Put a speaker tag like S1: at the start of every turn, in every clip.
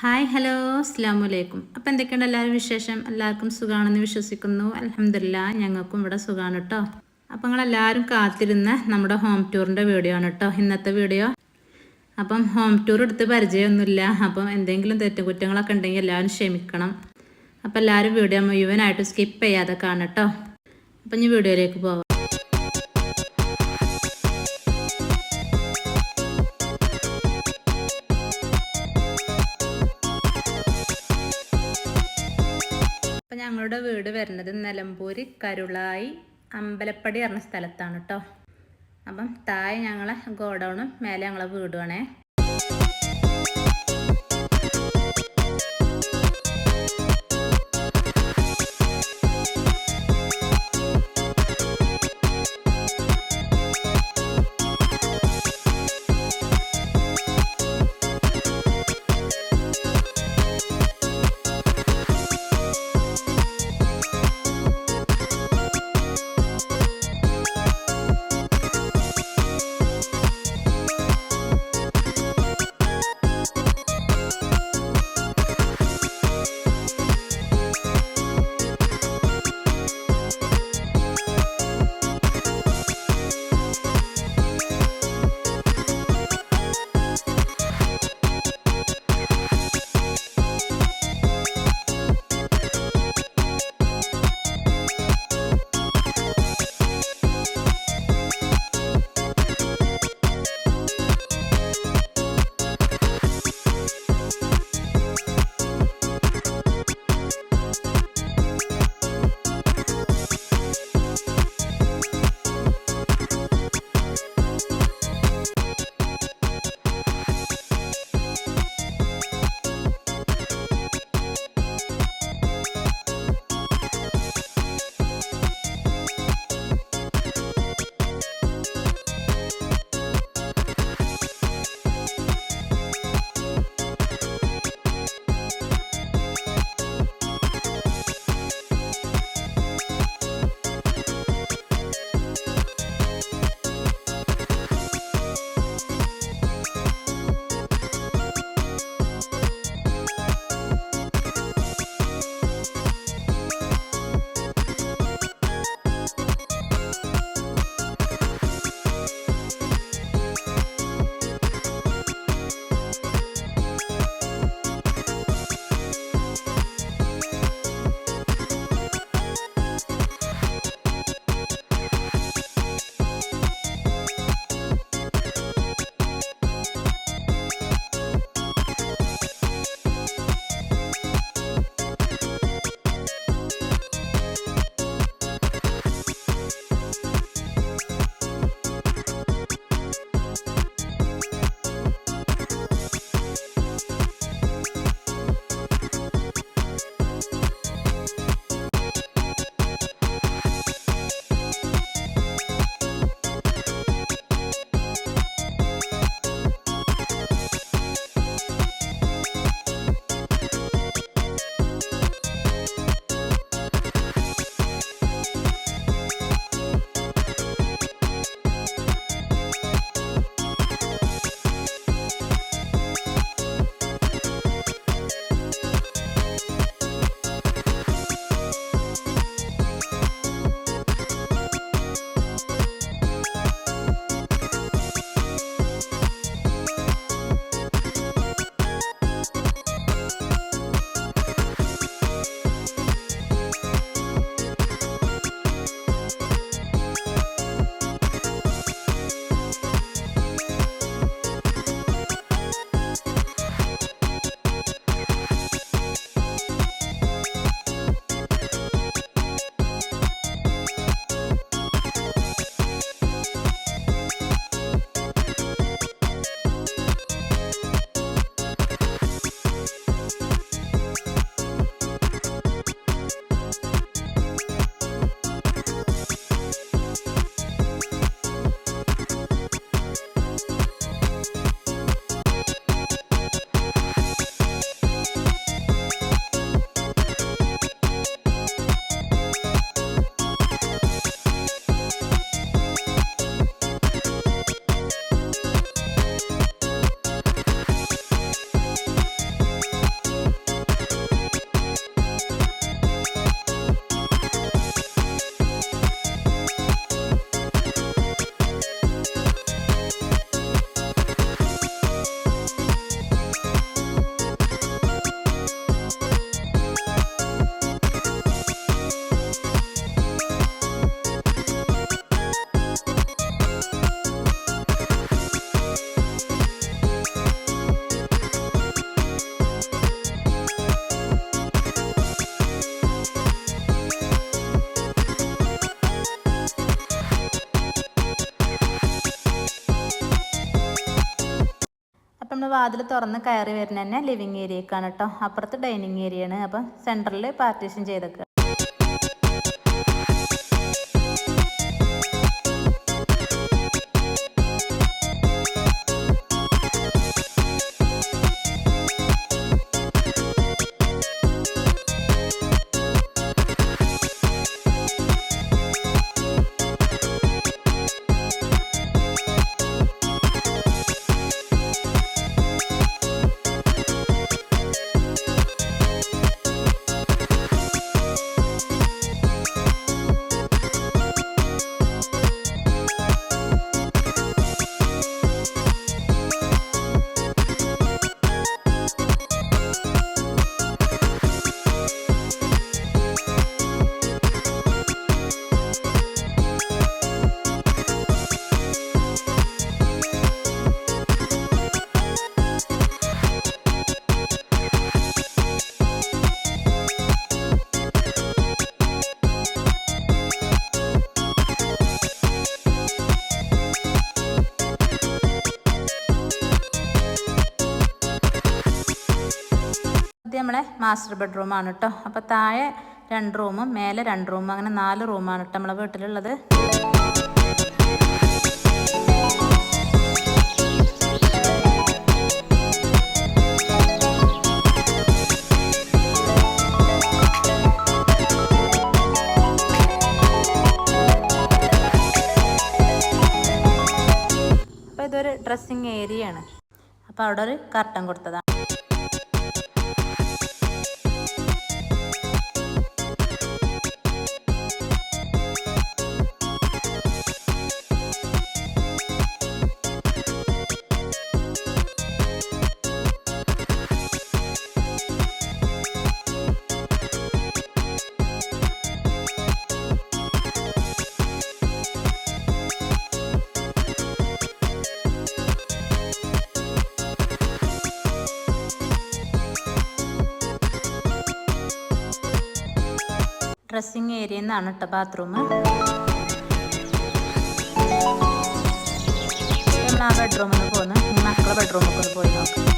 S1: Hi hello അസ്സാം വലൈക്കും അപ്പോൾ എന്തൊക്കെയുണ്ട് എല്ലാവരും വിശേഷം? എല്ലാവർക്കും സുഖമാണെന്ന് വിശ്വസിക്കുന്നു. അലഹമില്ല ഞങ്ങൾക്കും ഇവിടെ സുഖമാണ് കേട്ടോ അപ്പോൾ നിങ്ങളെല്ലാവരും കാത്തിരുന്ന നമ്മുടെ ഹോം ടൂറിന്റെ വീഡിയോ ആണ് കേട്ടോ ഇന്നത്തെ വീഡിയോ അപ്പം ഹോം ടൂർ എടുത്ത് പരിചയമൊന്നുമില്ല. അപ്പം എന്തെങ്കിലും തെറ്റുകുറ്റങ്ങളൊക്കെ ഉണ്ടെങ്കിൽ എല്ലാവരും ക്ഷമിക്കണം. അപ്പോൾ എല്ലാവരും വീഡിയോ മുഴുവനായിട്ട് സ്കിപ്പ് ചെയ്യാതെ കാണട്ടോ അപ്പം ഇനി വീഡിയോയിലേക്ക് പോവാം. ഞങ്ങളുടെ വീട് വരുന്നത് നിലമ്പൂർ കരുളായി അമ്പലപ്പടി പറഞ്ഞ സ്ഥലത്താണ് കേട്ടോ അപ്പം താഴെ ഞങ്ങളെ ഗോഡൗണും മേലെ ഞങ്ങളെ വീടുമാണേ വാതിൽ തുറന്ന് കയറി വരുന്ന തന്നെ ലിവിങ് ഏരിയക്കാണ് കേട്ടോ അപ്പുറത്ത് ഡൈനിങ് ഏരിയയാണ് അപ്പം സെന്ററിൽ പാർട്ടീഷൻ ചെയ്തേക്കുക നമ്മളെ മാസ്റ്റർ ബെഡ്റൂം ആണ് കേട്ടോ അപ്പോൾ താഴെ രണ്ട് റൂമും മേലെ രണ്ട് റൂമും അങ്ങനെ നാല് റൂമാണ് കേട്ടോ നമ്മളെ വീട്ടിലുള്ളത്. അപ്പോൾ ഇതൊരു ഡ്രസ്സിങ് ഏരിയയാണ് അപ്പോൾ അവിടെ ഒരു കർട്ടൻ കൊടുത്തതാണ് ഡ്രസ്സിങ് ഏരിയ എന്നാണ് കേട്ടോ ബാത്റൂം നമ്മൾ ആ ബെഡ്റൂമിൽ പോകുന്നത് മക്കളെ ബെഡ്റൂമിൽ പോയി നോക്കാം.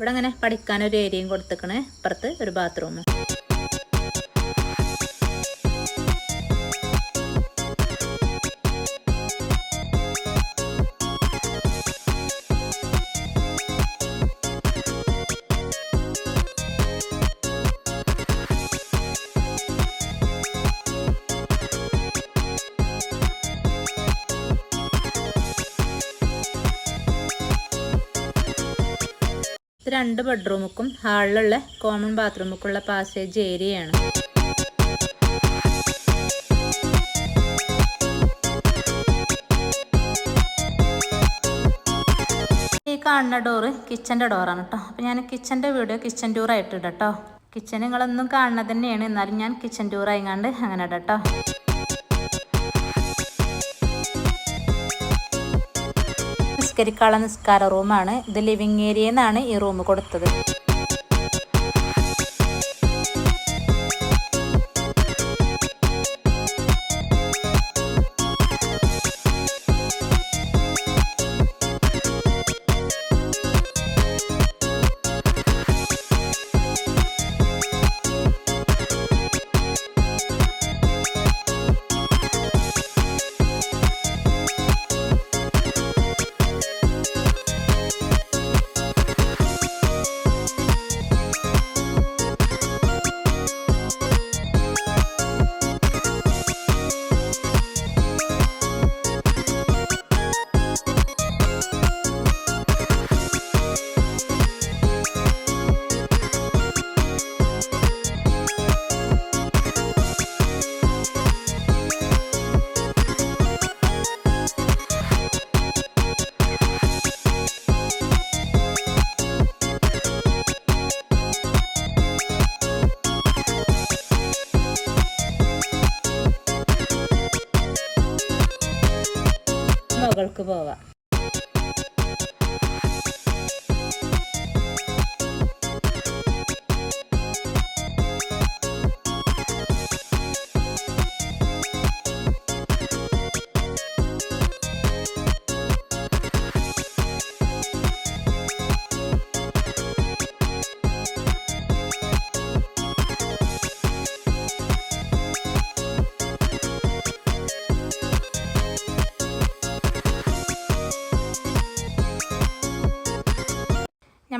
S1: ഇവിടെ അങ്ങനെ പഠിക്കാനൊരു ഏരിയയും കൊടുത്തേക്കണേ. ഇപ്പുറത്ത് ഒരു ബാത്റൂമും രണ്ട് ബെഡ്റൂമുക്കും ഹാളിലുള്ള കോമൺ ബാത്റൂമുക്കുള്ള പാസേജ് ഏരിയയാണ് ഈ കാണുന്ന ഡോറ് കിച്ചന്റെ ഡോറാണ് കേട്ടോ അപ്പോൾ ഞാൻ കിച്ചന്റെ വീഡിയോ കിച്ചൻ ടൂറായിട്ട് ഇടാം കിച്ചൻ നിങ്ങളൊന്നും കാണുന്നത് തന്നെയാണ്. എന്നാലും ഞാൻ കിച്ചൻ ടൂറായി കണ്ട് അങ്ങനെ ഇടട്ടോ നിസ്കരിക്കാനുള്ള നിസ്കാര റൂമാണ് ഇത് ലിവിങ് ഏരിയ എന്നാണ് ഈ റൂം കൊടുത്തത്.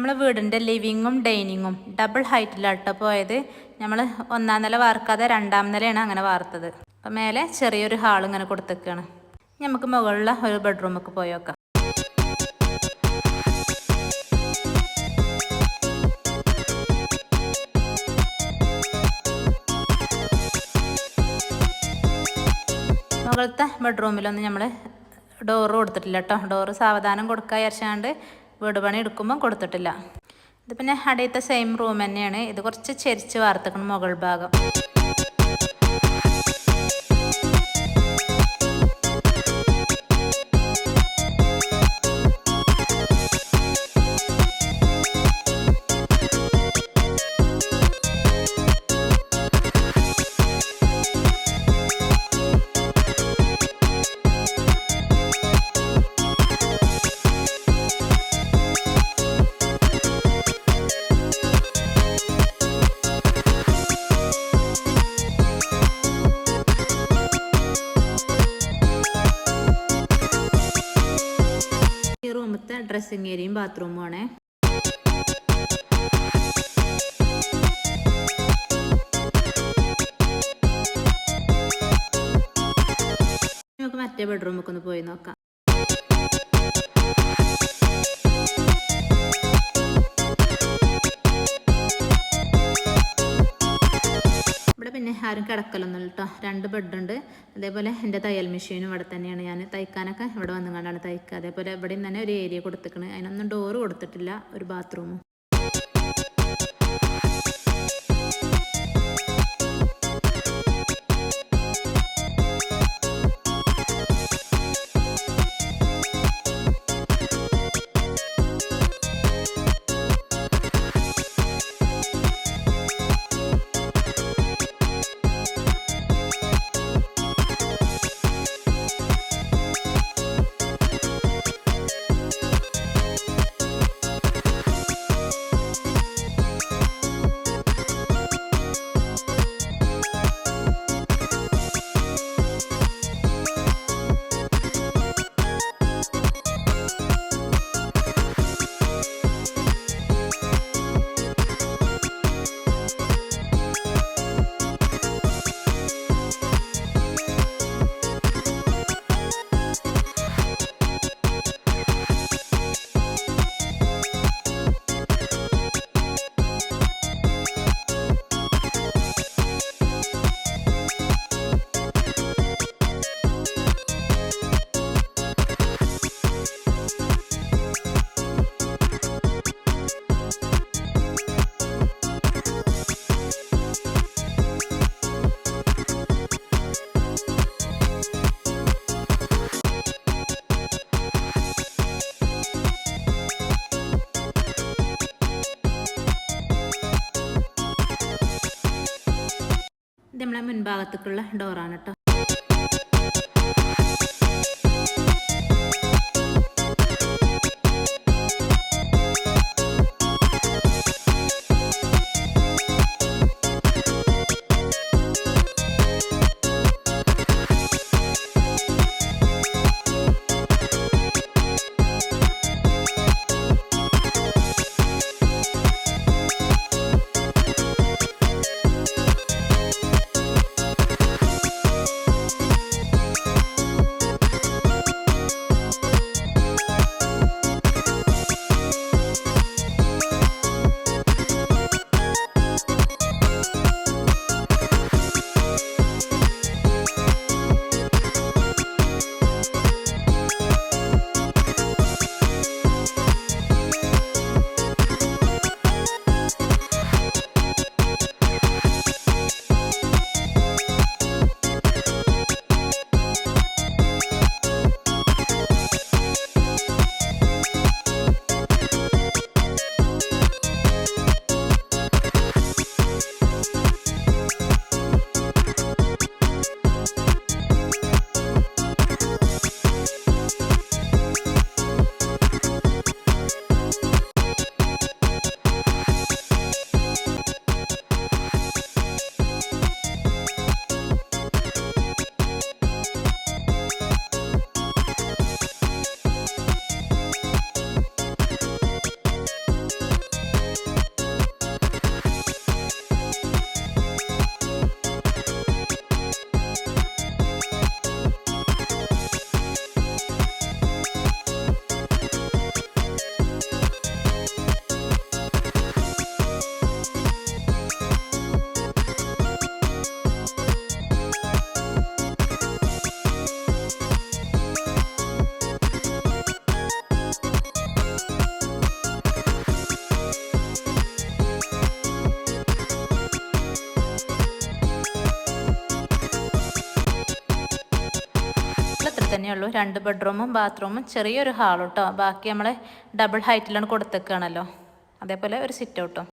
S1: നമ്മളെ വീടിന്റെ ലിവിങ്ങും ഡൈനിങ്ങും ഡബിൾ ഹൈറ്റിലാട്ടോ പോയത്. നമ്മൾ ഒന്നാം നില വാർക്കാതെ രണ്ടാം നിലയാണ് അങ്ങനെ വാർത്തത്. അപ്പം മേലെ ചെറിയൊരു ഹാൾ ഇങ്ങനെ കൊടുത്തേക്കാണ്. നമുക്ക് മുകളിലെ ഒരു ബെഡ്റൂമൊക്കെ പോയേക്കാം മുകളത്തെ ബെഡ്റൂമിലൊന്നും നമ്മൾ ഡോറ് കൊടുത്തിട്ടില്ല കേട്ടോ. ഡോറ് സാവധാനം കൊടുക്കുക വിചാരിച്ചാണ്ട് വീട് പണി എടുക്കുമ്പം കൊടുത്തിട്ടില്ല. ഇത് പിന്നെ അടിയത്തെ സെയിം റൂം തന്നെയാണ്. ഇത് കുറച്ച് ചെരിച്ച് വാർത്തക്കണം മുകൾ ഭാഗം. റൂമത്തെ ഡ്രസ്സിങ് ഏരിയയും ബാത്റൂമും ആണേ നമുക്ക് മറ്റേ ബെഡ്റൂമൊക്കെ ഒന്ന് പോയി നോക്കാം. ഇവിടെ പിന്നെ ആരും കിടക്കലൊന്നും കേട്ടോ രണ്ട് ബെഡുണ്ട് അതേപോലെ എന്റെ തയ്യൽ മെഷീനും ഇവിടെ തന്നെയാണ്. ഞാൻ തയ്ക്കാനൊക്കെ ഇവിടെ വന്നുകൊണ്ടാണ് തയ്ക്കുക. അതേപോലെ ഇവിടെയും തന്നെ ഒരു ഏരിയ കൊടുത്തിക്കണ്. അതിനൊന്നും ഡോറ് കൊടുത്തിട്ടില്ല. ഒരു ബാത്റൂമും നമ്മളെ ഡോറാണ് കേട്ടോ രണ്ട് ബെഡ്റൂമും ബാത്റൂമും ചെറിയൊരു ഹാളും കേട്ടോ ബാക്കി നമ്മൾ ഡബിൾ ഹൈറ്റിലാണ് കൊടുത്തേക്കാണല്ലോ. അതേപോലെ ഒരു സിറ്റ് ഔട്ടും